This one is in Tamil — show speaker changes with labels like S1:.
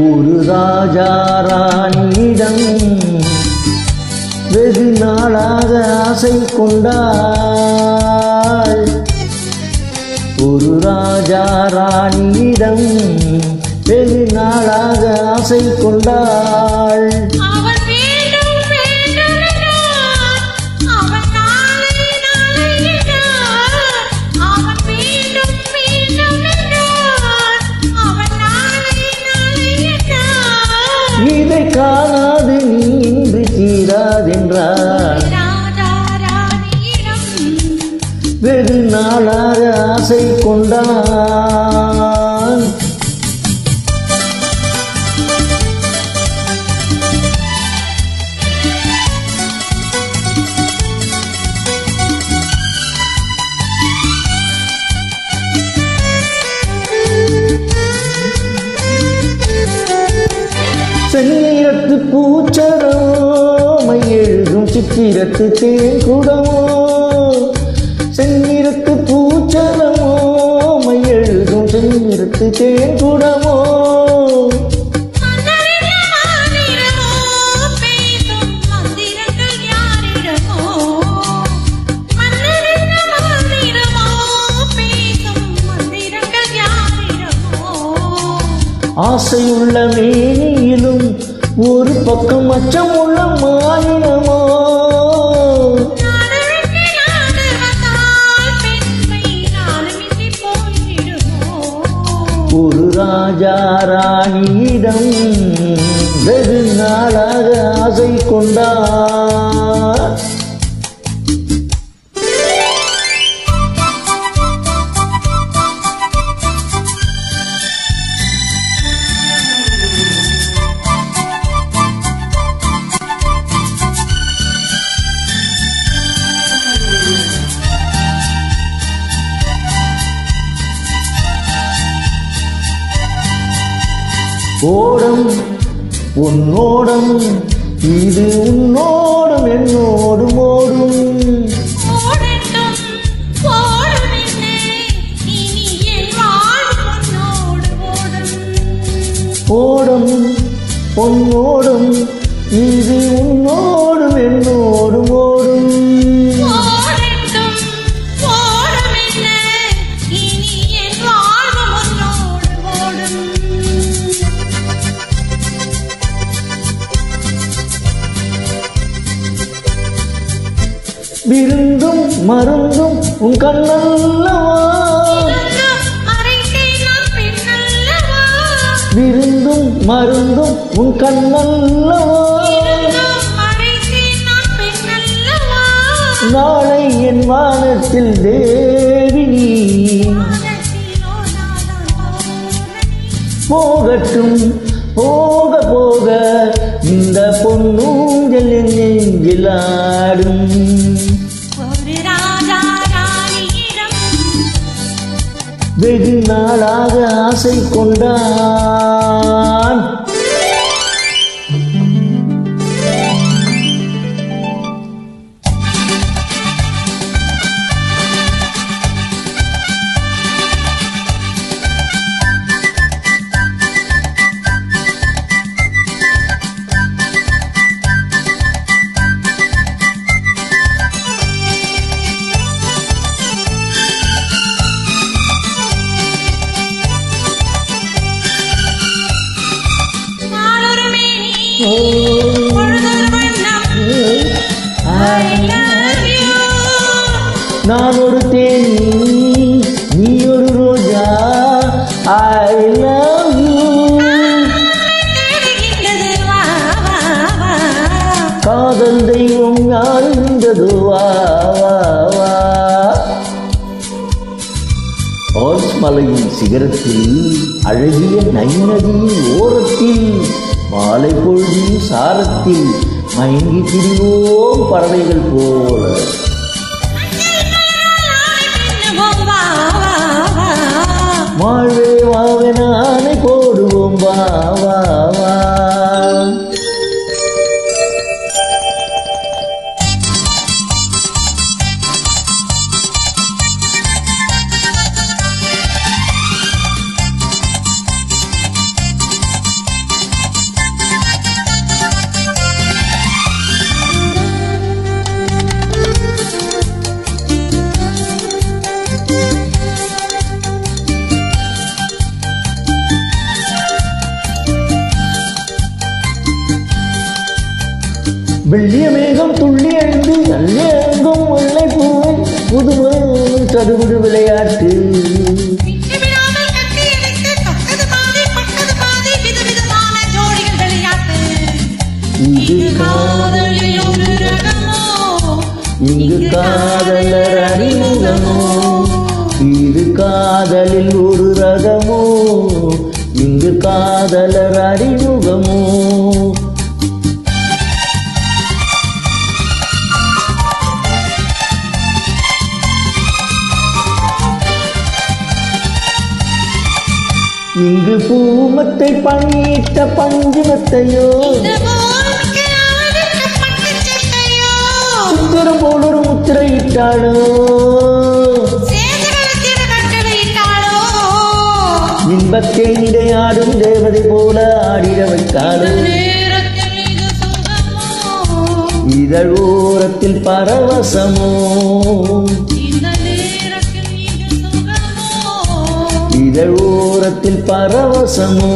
S1: ஒரு ராஜா ராணியிடம் வெகு நாளாக ஆசை கொண்டாள். ஒரு ராஜா ராணியிடம் வெகு நாளாக ஆசை கொண்டாள். செந்நிறத்து பூச்சரமை எழுதும் சித்திரத்து தேன் குடமோ செந்நிறத்து பூச்சரமோ மை எழுதும் செந்நிறத்து தேன் குடமோ
S2: மன்னரின் மாநிலமோ பேசும் மந்திரங்கள் யாரிடமோ. மன்னரின் மாநிலமோ பேசும் மந்திரங்கள் யாரிடமோ.
S1: ஆசையுள்ள மேனியிலும் ஒரு பக்கம் அச்சம் உள்ள மாநிலமோ? ஒரு ராஜா ராணியிடம் ஓடம் உன்னோடம் இது உன்னோடும் என்னோடும் ஓடும்.
S2: ஓடம்
S1: பொன்னோடும் இது உன்னோடும் என்னோடும் ஓடும். விருந்தும் மருந்தும் உன் கண்ணல்லவா? விருந்தும் மருந்தும் உன் கண்ணல்லவா? நாளை என் வானத்தில் தேவி போகட்டும் போக போக இந்த பொன்னூஞ்சல் என் நெஞ்சில் வெகு நாளாக ஆசை கொண்டான். நான் ஒரு தேனி நீ ஒரு ரோஜா. ஐ லவ் யூ காதல் தெய்வம் யார் வா வா ஆல்ஸ் மலையின் சிகரத்தில் அழகிய நைநதியின் ஓரத்தில் மாலை பொழுதின் சாரத்தில் மயங்கி திரிவோம் பறவைகள் போல. வாழ்வே வாவென ஆணை போடுவோம் வா வெள்ளிய மேகம் துள்ளி எழுந்து நல்ல எங்கும் வெள்ளை பூவை புதுமை தடுவிடு விளையாட்டு. இது
S2: காதலில் ஒரு ரகமோ
S1: இங்கு காதலர் அறிமுகமோ. இது காதலில் ஒரு ரகமோ இங்கு காதலர் அறிமுகமோ. பூமத்தை பணியிட்ட பஞ்சுமத்தையோ சுத்திரம் போல் ஒரு
S2: கட்டளையிட்டாளோ
S1: இன்பத்தேனிடை ஆடும் தேவதை போல ஆடிட வைத்தாளோ?
S2: நேரத்தில் இது சுகமோ?
S1: இதழோரத்தில் பரவசமோ?
S2: இதழ்
S1: ஓரத்தில் பரவசமோ?